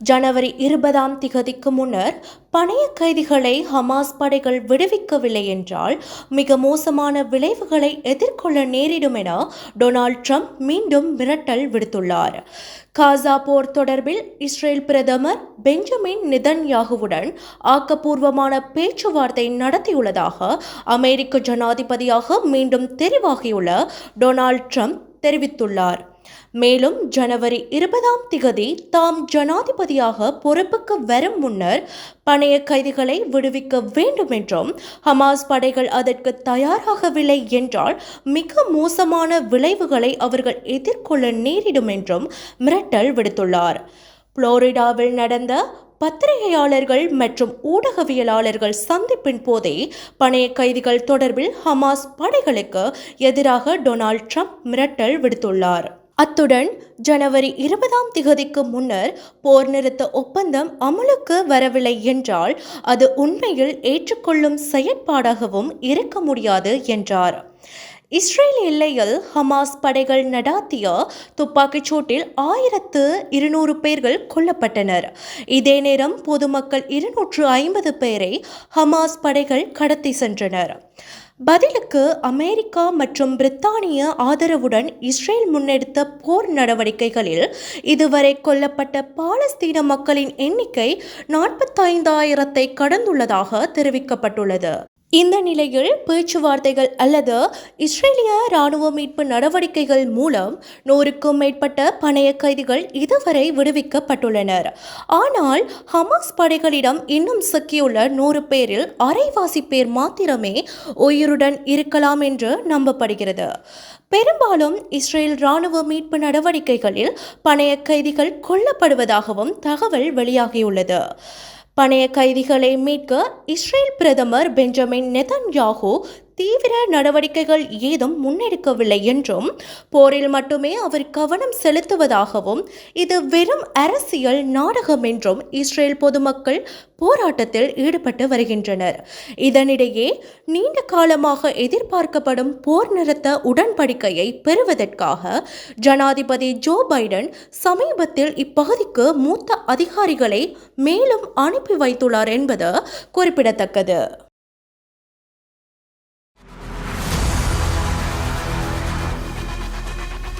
ஜனவரி இருபதாம் திகதிக்கு முன்னர் பணைய கைதிகளை ஹமாஸ் படைகள் விடுவிக்கவில்லை என்றால் மிக மோசமான விளைவுகளை எதிர்கொள்ள நேரிடும் என டொனால்ட் ட்ரம்ப் மீண்டும் மிரட்டல் விடுத்துள்ளார். காசா போர் தொடர்பில் இஸ்ரேல் பிரதமர் பெஞ்சமின் நிதன்யாகுவுடன் ஆக்கப்பூர்வமான பேச்சுவார்த்தை நடத்தியுள்ளதாக அமெரிக்க ஜனாதிபதியாக மீண்டும் தெரிவாகியுள்ள டொனால்ட் ட்ரம்ப் தெரிவித்துள்ளார். மேலும் ஜனவரி இருபதாம் திகதி தாம் ஜனாதிபதியாக பொறுப்புக்கு வரும் முன்னர் பணைய கைதிகளை விடுவிக்க வேண்டும் என்றும் ஹமாஸ் படைகள் அதற்கு தயாராகவில்லை என்றால் மிக மோசமான விளைவுகளை அவர்கள் எதிர்கொள்ள நேரிடும் என்றும் மிரட்டல் விடுத்துள்ளார். புளோரிடாவில் நடந்த பத்திரிகையாளர்கள் மற்றும் ஊடகவியலாளர்கள் சந்திப்பின் போதே பணைய கைதிகள் தொடர்பில் ஹமாஸ் படைகளுக்கு எதிராக டொனால்ட் ட்ரம்ப் மிரட்டல் விடுத்துள்ளார். அத்துடன் ஜனவரி இருபதாம் திகதிக்கு முன்னர் போர் நிறுத்த ஒப்பந்தம் அமலுக்கு வரவில்லை என்றால் அது உண்மையில் ஏற்றுக்கொள்ளும் செயற்பாடாகவும் இருக்க முடியாது என்றார். இஸ்ரேல் எல்லையில் ஹமாஸ் படைகள் நடாத்திய துப்பாக்கிச் சூட்டில் ஆயிரத்து இருநூறு பேர்கள் கொல்லப்பட்டனர். இதே நேரம் பொதுமக்கள் இருநூற்று ஐம்பது பேரை ஹமாஸ் படைகள் கடத்தி சென்றனர். பதிலுக்கு அமெரிக்கா மற்றும் பிரித்தானிய ஆதரவுடன் இஸ்ரேல் முன்னெடுத்த போர் நடவடிக்கைகளில் இதுவரை கொல்லப்பட்ட பாலஸ்தீன மக்களின் எண்ணிக்கை நாற்பத்தைந்தாயிரத்தை கடந்துள்ளதாக தெரிவிக்கப்பட்டுள்ளது. இந்த நிலையில் பேச்சுவார்த்தைகள் அல்லது இஸ்ரேலிய இராணுவ மீட்பு நடவடிக்கைகள் மூலம் நூறுக்கும் மேற்பட்ட பணைய கைதிகள் இதுவரை விடுவிக்கப்பட்டுள்ளனர். ஆனால் ஹமாஸ் படைகளிடம் இன்னும் சிக்கியுள்ள நூறு பேரில் அரைவாசி பேர் மாத்திரமே உயிருடன் இருக்கலாம் என்று நம்பப்படுகிறது. பெரும்பாலும் இஸ்ரேல் இராணுவ மீட்பு நடவடிக்கைகளில் பணைய கைதிகள் கொல்லப்படுவதாகவும் தகவல் வெளியாகியுள்ளது. பணைய கைதிகளை மீட்க இஸ்ரேல் பிரதமர் பெஞ்சமின் நெதன்யாகு தீவிர நடவடிக்கைகள் ஏதும் முன்னெடுக்கவில்லை என்றும் போரில் மட்டுமே அவர் கவனம் செலுத்துவதாகவும் இது வெறும் அரசியல் நாடகம் என்றும் இஸ்ரேல் பொதுமக்கள் போராட்டத்தில் ஈடுபட்டு வருகின்றனர். இதனிடையே நீண்ட காலமாக எதிர்பார்க்கப்படும் போர் நிறுத்த உடன்படிக்கையை பெறுவதற்காக ஜனாதிபதி ஜோ பைடன் சமீபத்தில் இப்பகுதிக்கு மூத்த அதிகாரிகளை மேலும் அனுப்பி வைத்துள்ளார் என்பது குறிப்பிடத்தக்கது.